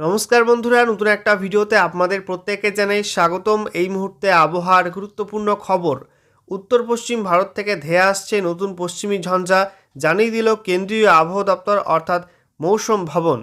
নমস্কার বন্ধুরা, নতুন একটা ভিডিওতে আপনাদের প্রত্যেককে জানাই স্বাগতম। এই মুহূর্তে আবহাওয়ার গুরুত্বপূর্ণ খবর। উত্তর পশ্চিম ভারত থেকে ধেয়ে আসছে নতুন পশ্চিমী ঝঞ্ঝা, জানিয়ে দিল কেন্দ্রীয় আবহাওয়া দপ্তর অর্থাৎ মৌসুম ভবন।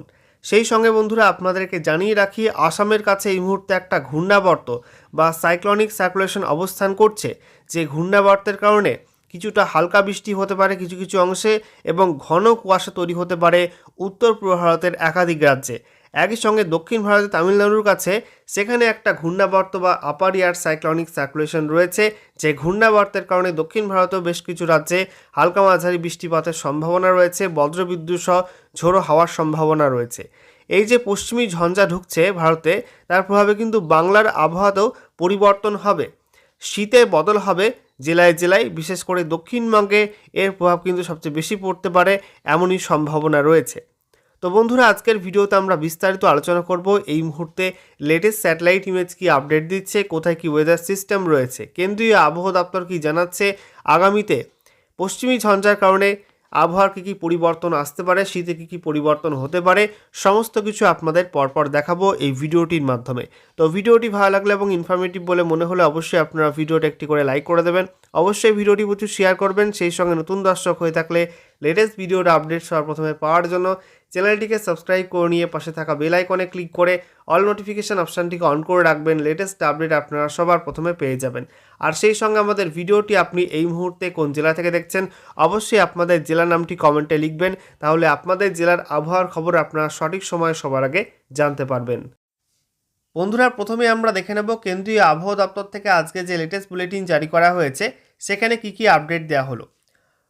সেই সঙ্গে বন্ধুরা, আপনাদেরকে জানিয়ে রাখি, আসামের কাছে এই মুহূর্তে একটা ঘূর্ণাবর্ত বা সাইক্লনিক সার্কুলেশন অবস্থান করছে। যে ঘূর্ণাবর্তের কারণে কিছুটা হালকা বৃষ্টি হতে পারে কিছু কিছু অংশে এবং ঘন কুয়াশা তৈরি হতে পারে উত্তর পূর্ব ভারতের একাধিক রাজ্যে। একই সঙ্গে দক্ষিণ ভারতে তামিলনাড়ুর কাছে সেখানে একটা ঘূর্ণাবর্ত বা আপার ইয়ার সাইক্লনিক সার্কুলেশন রয়েছে। যে ঘূর্ণাবর্তের কারণে দক্ষিণ ভারতেও বেশ কিছু রাজ্যে হালকা মাঝারি বৃষ্টিপাতের সম্ভাবনা রয়েছে। বজ্রবিদ্যুৎ সহ ঝোড়ো হওয়ার সম্ভাবনা রয়েছে। এই যে পশ্চিমী ঝঞ্ঝা ঢুকছে ভারতে, তার প্রভাবে কিন্তু বাংলার আবহাওয়াতেও পরিবর্তন হবে। শীতে বদল হবে জেলায় জেলায়, বিশেষ করে দক্ষিণবঙ্গে এর প্রভাব কিন্তু সবচেয়ে বেশি পড়তে পারে, এমনই সম্ভাবনা রয়েছে। তো বন্ধুরা, আজকের ভিডিওতে আমরা বিস্তারিত আলোচনা করব এই মুহূর্তে লেটেস্ট স্যাটেলাইট ইমেজ কি আপডেট দিচ্ছে, কোথায় কি ওয়েদার সিস্টেম রয়েছে, কেন্দ্রীয় আবহাওয়া দপ্তর কি জানাচ্ছে আগামীতে, পশ্চিমী ঝঞ্ঝার কারণে আবহাওয়ার কী কী পরিবর্তন আসতে পারে, শীতে কী কী পরিবর্তন হতে পারে, সমস্ত কিছু আপনাদের পরপর দেখাবো এই ভিডিওটির মাধ্যমে। তো ভিডিওটি ভালো লাগলে এবং ইনফরমেটিভ বলে মনে হলে অবশ্যই আপনারা ভিডিওটা একটি করে লাইক করে দেবেন। অবশ্যই ভিডিওটি প্রচুর শেয়ার করবেন, সেই সঙ্গে নতুন দর্শক হয়ে থাকলে লেটেস্ট ভিডিওর আপডেট সবার প্রথমে পাওয়ার জন্য চ্যানেলটিকে সাবস্ক্রাইব করে নিয়ে পাশে থাকা বেল আইকনে ক্লিক করে অল নোটিফিকেশান অপশানটিকে অন করে রাখবেন। লেটেস্ট আপডেট আপনারা সবার প্রথমে পেয়ে যাবেন। আর সেই সঙ্গে আমাদের ভিডিওটি আপনি এই মুহূর্তে কোন জেলা থেকে দেখছেন অবশ্যই আপনাদের জেলার নামটি কমেন্টে লিখবেন। তাহলে আপনাদের জেলার আবহাওয়ার খবর আপনারা সঠিক সময়ে সবার আগে জানতে পারবেন। বন্ধুরা, প্রথমে আমরা দেখে নেব কেন্দ্রীয় আবহাওয়া দপ্তর থেকে আজকে যে লেটেস্ট বুলেটিন জারি করা হয়েছে, সেখানে কি কি আপডেট দেওয়া হলো।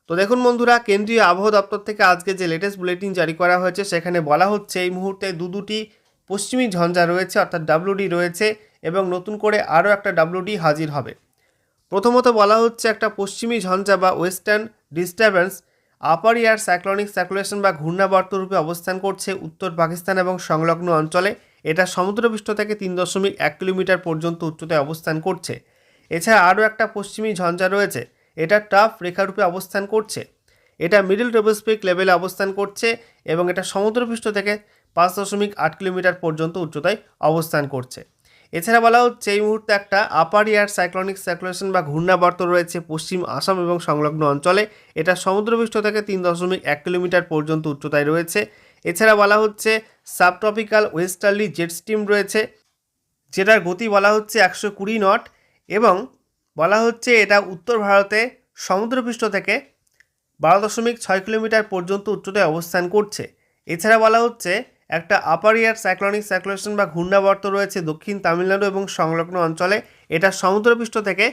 তো দেখুন বন্ধুরা, কেন্দ্রীয় আবহাওয়া দপ্তর থেকে আজকে যে লেটেস্ট বুলেটিন জারি করা হয়েছে, সেখানে বলা হচ্ছে এই মুহূর্তে দু দুটি পশ্চিমী ঝঞ্ঝা রয়েছে, অর্থাৎ ডাব্লুডি রয়েছে এবং নতুন করে আরও একটা ডাব্লুডি হাজির হবে। প্রথমত বলা হচ্ছে একটা পশ্চিমী ঝঞ্ঝা বা western disturbance upper air cyclonic circulation বা ঘূর্ণাবর্ত রূপে অবস্থান করছে উত্তর পাকিস্তান এবং সংলগ্ন অঞ্চলে। এটা সমুদ্রপৃষ্ঠ থেকে তিন দশমিক এক কিলোমিটার পর্যন্ত উচ্চতায় অবস্থান করছে। এছাড়া আরও একটা পশ্চিমী ঝঞ্ঝা রয়েছে এটা টাফ রেখারূপে অবস্থান করছে। এটা মিডল ট্রোপোস্ফিক লেভেলে অবস্থান করছে এবং এটা সমুদ্রপৃষ্ঠ থেকে পাঁচ দশমিক আট কিলোমিটার পর্যন্ত উচ্চতায় অবস্থান করছে। এছাড়া বলা হচ্ছে, এই মুহূর্তে একটা আপার ইয়ার সাইক্লনিক সার্কুলেশন বা ঘূর্ণাবর্ত রয়েছে পশ্চিম আসাম এবং সংলগ্ন অঞ্চলে। এটা সমুদ্রপৃষ্ঠ থেকে তিন দশমিক এক কিলোমিটার পর্যন্ত উচ্চতায় রয়েছে। এছাড়া বলা হচ্ছে সাবট্রপিক্যাল ওয়েস্টার্লি জেট স্টিম রয়েছে, যেটার গতি বলা হচ্ছে একশো কুড়ি নট এবং বলা হচ্ছে এটা উত্তর ভারতে সমুদ্রপৃষ্ঠ থেকে বারো দশমিক ছয় কিলোমিটার পর্যন্ত উচ্চতায় অবস্থান করছে। এছাড়া বলা হচ্ছে একটা আপার ইয়ার সাইক্লনিক সার্কুলেশন বা ঘূর্ণাবর্ত রয়েছে দক্ষিণ তামিলনাড়ু এবং সংলগ্ন অঞ্চলে। এটা সমুদ্রপৃষ্ঠ থেকে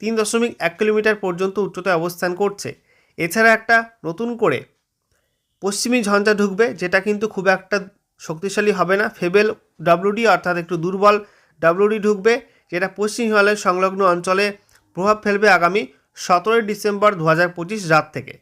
তিন দশমিক এক কিলোমিটার পর্যন্ত উচ্চতায় অবস্থান করছে। এছাড়া একটা নতুন করে পশ্চিমী ঝঞ্ঝা ঢুকবে, যেটা কিন্তু খুব একটা শক্তিশালী হবে না। ফেবেল ডাব্লুডি অর্থাৎ একটু দুর্বল ডাব্লুডি ঢুকবে। যেটা পশ্চিম হিমালয়ের সংলগ্ন অঞ্চলে প্রভাব ফেলবে আগামী সতেরোই ডিসেম্বর দু হাজার পঁচিশ রাত থেকে।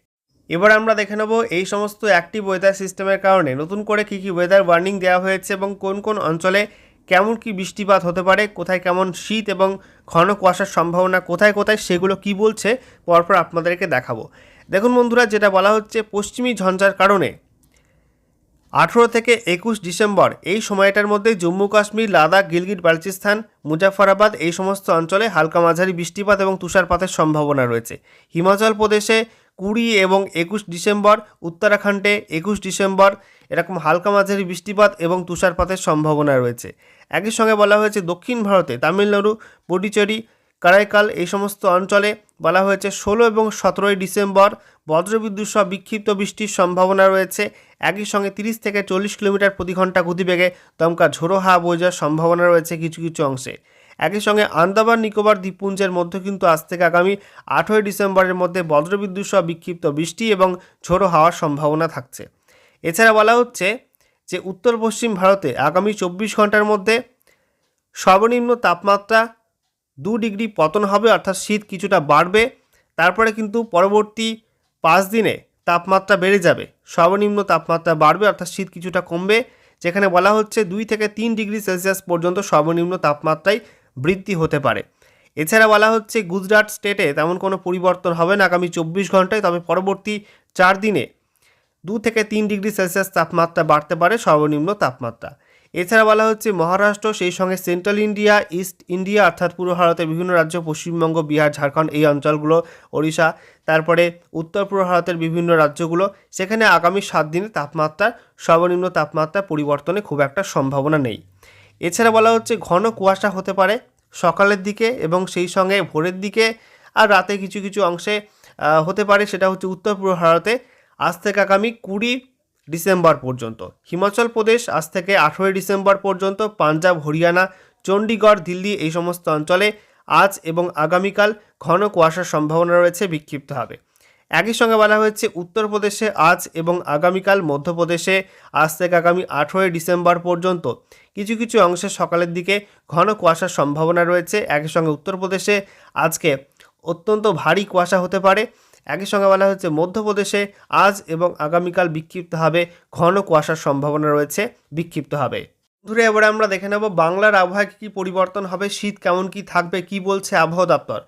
এবার আমরা দেখে নেব এই সমস্ত অ্যাক্টিভ ওয়েদার সিস্টেমের কারণে নতুন করে কী কী ওয়েদার ওয়ার্নিং দেওয়া হয়েছে এবং কোন কোন অঞ্চলে কেমন কি বৃষ্টিপাত হতে পারে, কোথায় কেমন শীত এবং ঘন কুয়াশার সম্ভাবনা কোথায় কোথায় সেগুলো কি বলছে, পরপর আপনাদেরকে দেখাবো। দেখুন বন্ধুরা, যেটা বলা হচ্ছে পশ্চিমী ঝঞ্ঝার কারণে আঠেরো থেকে একুশ ডিসেম্বর, এই সময়টার মধ্যে জম্মু কাশ্মীর, লাদাখ, গিলগিট, বালচিস্তান মুজাফরাবাদ এই সমস্ত অঞ্চলে হালকা মাঝারি বৃষ্টিপাত এবং তুষারপাতের সম্ভাবনা রয়েছে। হিমাচল প্রদেশে কুড়ি এবং একুশ ডিসেম্বর, উত্তরাখণ্ডে একুশ ডিসেম্বর এরকম হালকা মাঝারি বৃষ্টিপাত এবং তুষারপাতের সম্ভাবনা রয়েছে। একই সঙ্গে বলা হয়েছে দক্ষিণ ভারতে তামিলনাড়ু, পডিচেরি, কারাইকাল এই সমস্ত অঞ্চলে বলা হয়েছে ষোলো এবং সতেরোই ডিসেম্বর বজ্রবিদ্যুৎ সহ বিক্ষিপ্ত বৃষ্টির সম্ভাবনা রয়েছে। একই সঙ্গে তিরিশ থেকে চল্লিশ কিলোমিটার প্রতি ঘণ্টা গতিবেগে দমকা ঝোড়ো হাওয়া বয়ে যাওয়ার সম্ভাবনা রয়েছে কিছু কিছু অংশে। একই সঙ্গে আন্দামান, নিকোবর, দ্বীপপুঞ্জের মধ্যে কিন্তু আজ থেকে আগামী আঠই ডিসেম্বরের মধ্যে বজ্রবিদ্যুৎ সহ বিক্ষিপ্ত বৃষ্টি এবং ঝোড়ো হাওয়ার সম্ভাবনা থাকছে। এছাড়া বলা হচ্ছে যে উত্তর পশ্চিম ভারতে আগামী চব্বিশ ঘণ্টার মধ্যে সর্বনিম্ন তাপমাত্রা দু ডিগ্রি পতন হবে, অর্থাৎ শীত কিছুটা বাড়বে। তারপরে কিন্তু পরবর্তী পাঁচ দিনে তাপমাত্রা বেড়ে যাবে। সর্বনিম্ন তাপমাত্রা বাড়বে, অর্থাৎ শীত কিছুটা কমবে, যেখানে বলা হচ্ছে দুই থেকে তিন ডিগ্রি সেলসিয়াস পর্যন্ত সর্বনিম্ন তাপমাত্রায় বৃদ্ধি হতে পারে। এছাড়া বলা হচ্ছে গুজরাট স্টেটে তেমন কোনো পরিবর্তন হবে না আগামী চব্বিশ ঘন্টায়, তবে পরবর্তী চার দিনে দু থেকে তিন ডিগ্রি সেলসিয়াস তাপমাত্রা বাড়তে পারে সর্বনিম্ন তাপমাত্রা। এছাড়া বলা হচ্ছে মহারাষ্ট্র, সেই সঙ্গে সেন্ট্রাল ইন্ডিয়া, ইস্ট ইন্ডিয়া, অর্থাৎ পূর্ব ভারতের বিভিন্ন রাজ্য, পশ্চিমবঙ্গ, বিহার, ঝাড়খণ্ড এই অঞ্চলগুলো, ওড়িশা, তারপরে উত্তর পূর্ব ভারতের বিভিন্ন রাজ্যগুলো, সেখানে আগামী সাত দিনে তাপমাত্রার সর্বনিম্ন তাপমাত্রা পরিবর্তনে খুব একটা সম্ভাবনা নেই। এছাড়া বলা হচ্ছে ঘন কুয়াশা হতে পারে সকালের দিকে এবং সেই সঙ্গে ভোরের দিকে আর রাতে কিছু কিছু অংশে হতে পারে, সেটা হচ্ছে উত্তর পূর্ব ভারতে আজ থেকে আগামী কুড়ি ডিসেম্বর পর্যন্ত। হিমাচল প্রদেশ আজ থেকে আঠেরোই ডিসেম্বর পর্যন্ত পাঞ্জাব, হরিয়ানা, চণ্ডীগড়, দিল্লি এই সমস্ত অঞ্চলে আজ এবং আগামীকাল ঘন কুয়াশার সম্ভাবনা রয়েছে বিক্ষিপ্ত হবে একই সঙ্গে বলা হয়েছে উত্তরপ্রদেশে আজ এবং আগামীকাল মধ্যপ্রদেশে আজ থেকে আগামী আঠেরোই ডিসেম্বর পর্যন্ত কিছু কিছু অংশে সকালের দিকে ঘন কুয়াশার সম্ভাবনা রয়েছে। একই সঙ্গে উত্তরপ্রদেশে আজকে অত্যন্ত ভারী কুয়াশা হতে পারে। একই সঙ্গে বলা হচ্ছে মধ্যপ্রদেশে আজ এবং আগামীকাল বিক্ষিপ্ত হবে ঘন কুয়াশার সম্ভাবনা রয়েছে, বিক্ষিপ্ত হবে। ধরে এবারে আমরা দেখে নেব বাংলার আবহাওয়া কী কী পরিবর্তন হবে, শীত কেমন কি থাকবে, কি বলছে আবহাওয়া দপ্তর।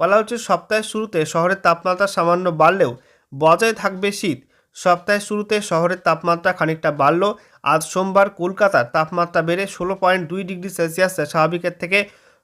বলা হচ্ছে, সপ্তাহের শুরুতে শহরের তাপমাত্রা সামান্য বাড়লেও বজায় থাকবে শীত। সপ্তাহের শুরুতে শহরের তাপমাত্রা খানিকটা বাড়ল। আজ সোমবার কলকাতার তাপমাত্রা বেড়ে ষোলো পয়েন্ট দুই ডিগ্রি সেলসিয়াস স্বাভাবিকের থেকে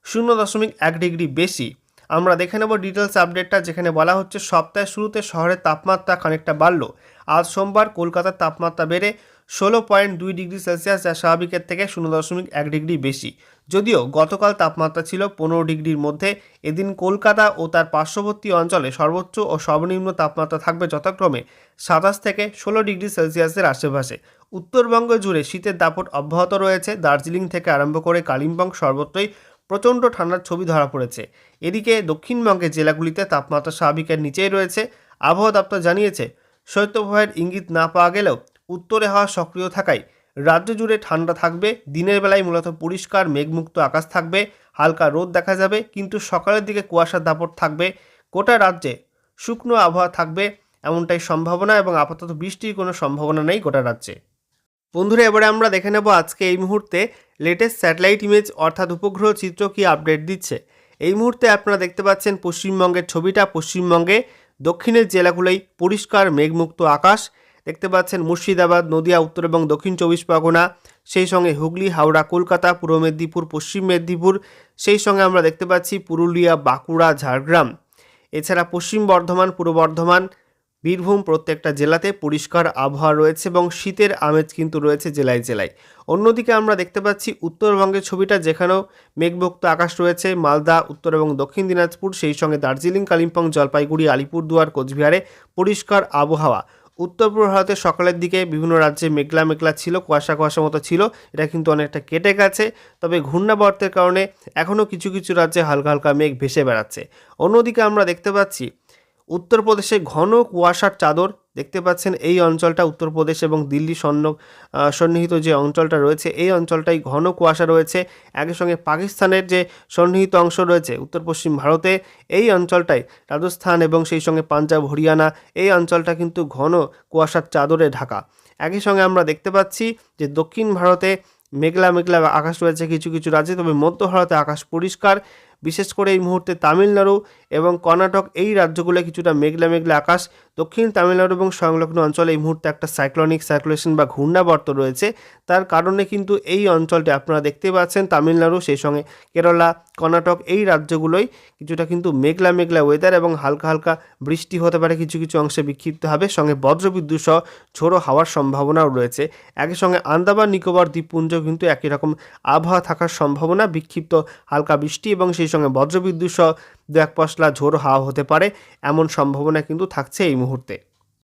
শূন্য দশমিক এক ডিগ্রি বেশি। আমরা দেখে নেব ডিটেলস আপডেটটা যেখানে বলা হচ্ছে সপ্তাহের শুরুতে শহরের তাপমাত্রা খানিকটা বাড়লো। আজ সোমবার কলকাতার তাপমাত্রা বেড়ে ষোলো পয়েন্ট দুই ডিগ্রি সেলসিয়াস, যা স্বাভাবিকের থেকে শূন্য দশমিক এক ডিগ্রি বেশি। যদিও গতকাল তাপমাত্রা ছিল পনেরো ডিগ্রির মধ্যে। এদিন কলকাতা ও তার পার্শ্ববর্তী অঞ্চলে সর্বোচ্চ ও সর্বনিম্ন তাপমাত্রা থাকবে যথাক্রমে সাতাশ থেকে ষোলো ডিগ্রি সেলসিয়াসের আশেপাশে। উত্তরবঙ্গ জুড়ে শীতের দাপট অব্যাহত রয়েছে। দার্জিলিং থেকে আরম্ভ করে কালিম্পং সর্বত্রই প্রচণ্ড ঠান্ডার ছবি ধরা পড়েছে। এদিকে দক্ষিণবঙ্গের জেলাগুলিতে তাপমাত্রা স্বাভাবিকের নিচেই রয়েছে। আবহাওয়া দপ্তর জানিয়েছে, শৈত্যপ্রবাহের ইঙ্গিত না পাওয়া গেলেও উত্তরে হাওয়া সক্রিয় থাকায় রাজ্য জুড়ে ঠান্ডা থাকবে। দিনের বেলায় মূলত পরিষ্কার মেঘমুক্ত আকাশ থাকবে, হালকা রোদ দেখা যাবে, কিন্তু সকালের দিকে কুয়াশার দাপট থাকবে। গোটা রাজ্যে শুকনো আবহাওয়া থাকবে এমনটাই সম্ভাবনা এবং আপাতত বৃষ্টির কোনো সম্ভাবনা নেই গোটা রাজ্যে। বন্ধুরা, এবারে আমরা দেখে নেব আজকে এই মুহূর্তে লেটেস্ট স্যাটেলাইট ইমেজ অর্থাৎ উপগ্রহ চিত্র কি আপডেট দিচ্ছে। এই মুহূর্তে আপনারা দেখতে পাচ্ছেন পশ্চিমবঙ্গের ছবিটা। পশ্চিমবঙ্গে দক্ষিণের জেলাগুলোই পরিষ্কার মেঘমুক্ত আকাশ। দেখতে পাচ্ছেন মুর্শিদাবাদ, নদিয়া, উত্তর এবং দক্ষিণ চব্বিশ পরগনা। সেই সঙ্গে হুগলি, হাওড়া, কলকাতা, পূর্ব মেদিনীপুর, পশ্চিম মেদিনীপুর। সেই সঙ্গে আমরা দেখতে পাচ্ছি পুরুলিয়া, বাঁকুড়া, ঝাড়গ্রাম। এছাড়া পশ্চিম বর্ধমান, পূর্ব বর্ধমান বীরভূম প্রত্যেকটা জেলাতে পরিষ্কার আবহাওয়া রয়েছে এবং শীতের আমেজ কিন্তু রয়েছে জেলায় জেলায়। অন্যদিকে আমরা দেখতে পাচ্ছি উত্তরবঙ্গের ছবিটা যেখানেও মেঘমুক্ত আকাশ রয়েছে। মালদা, উত্তর এবং দক্ষিণ দিনাজপুর, সেই সঙ্গে দার্জিলিং, কালিম্পং, জলপাইগুড়ি, আলিপুরদুয়ার, কোচবিহারে পরিষ্কার আবহাওয়া। উত্তর পূর্ব ভারতের সকালের দিকে বিভিন্ন রাজ্যে মেঘলা মেঘলা ছিল, কুয়াশা কুয়াশা মতো ছিল। এটা কিন্তু অনেকটা কেটে গেছে। তবে ঘূর্ণাবর্তের কারণে এখনও কিছু কিছু রাজ্যে হালকা হালকা মেঘ ভেসে বেড়াচ্ছে। অন্যদিকে আমরা দেখতে পাচ্ছি উত্তরপ্রদেশে ঘন কুয়াশার চাদর। দেখতে পাচ্ছেন এই অঞ্চলটা উত্তরপ্রদেশ এবং দিল্লি সন্ন সন্নিহিত যে অঞ্চলটা রয়েছে, এই অঞ্চলটাই ঘন কুয়াশা রয়েছে। একই সঙ্গে পাকিস্তানের যে সন্নিহিত অংশ রয়েছে উত্তর পশ্চিম ভারতে, এই অঞ্চলটাই রাজস্থান এবং সেই সঙ্গে পাঞ্জাব, হরিয়ানা, এই অঞ্চলটা কিন্তু ঘন কুয়াশার চাদরে ঢাকা। একই সঙ্গে আমরা দেখতে পাচ্ছি যে দক্ষিণ ভারতে মেঘলা মেঘলা আকাশ রয়েছে, কিছু কিছু রাজ্যে, তবে মধ্য ভারতে আকাশ পরিষ্কার। বিশেষ করে এই মুহূর্তে তামিলনাড়ু এবং কর্ণাটক এই রাজ্যগুলো কিছুটা মেঘলা মেঘলা আকাশ, দক্ষিণ তামিলনাড়ু এবং সংলগ্ন অঞ্চলে এই মুহূর্তে একটা সাইক্লনিক সার্কুলেশন বা ঘূর্ণাবর্ত রয়েছে। তার কারণে কিন্তু এই অঞ্চলটি আপনারা দেখতে পাচ্ছেন, তামিলনাড়ু, সেই সঙ্গে কেরালা, কর্ণাটক এই রাজ্যগুলোই কিছুটা কিন্তু মেঘলা মেঘলা ওয়েদার এবং হালকা হালকা বৃষ্টি হতে পারে কিছু কিছু অংশে বিক্ষিপ্ত হবে। সঙ্গে বজ্রবিদ্যুৎ সহ ঝোড়ো হাওয়ার সম্ভাবনাও রয়েছে। একই সঙ্গে আন্দামান, নিকোবর দ্বীপপুঞ্জ কিন্তু একই রকম আবহাওয়া থাকার সম্ভাবনা, বিক্ষিপ্ত হালকা বৃষ্টি এবং সেই সঙ্গে বজ্রবিদ্যুৎ সহ দু এক পশলা ঝোড়ো হাওয়া হতে পারে এমন সম্ভাবনা কিন্তু থাকছে এই মুহূর্তে।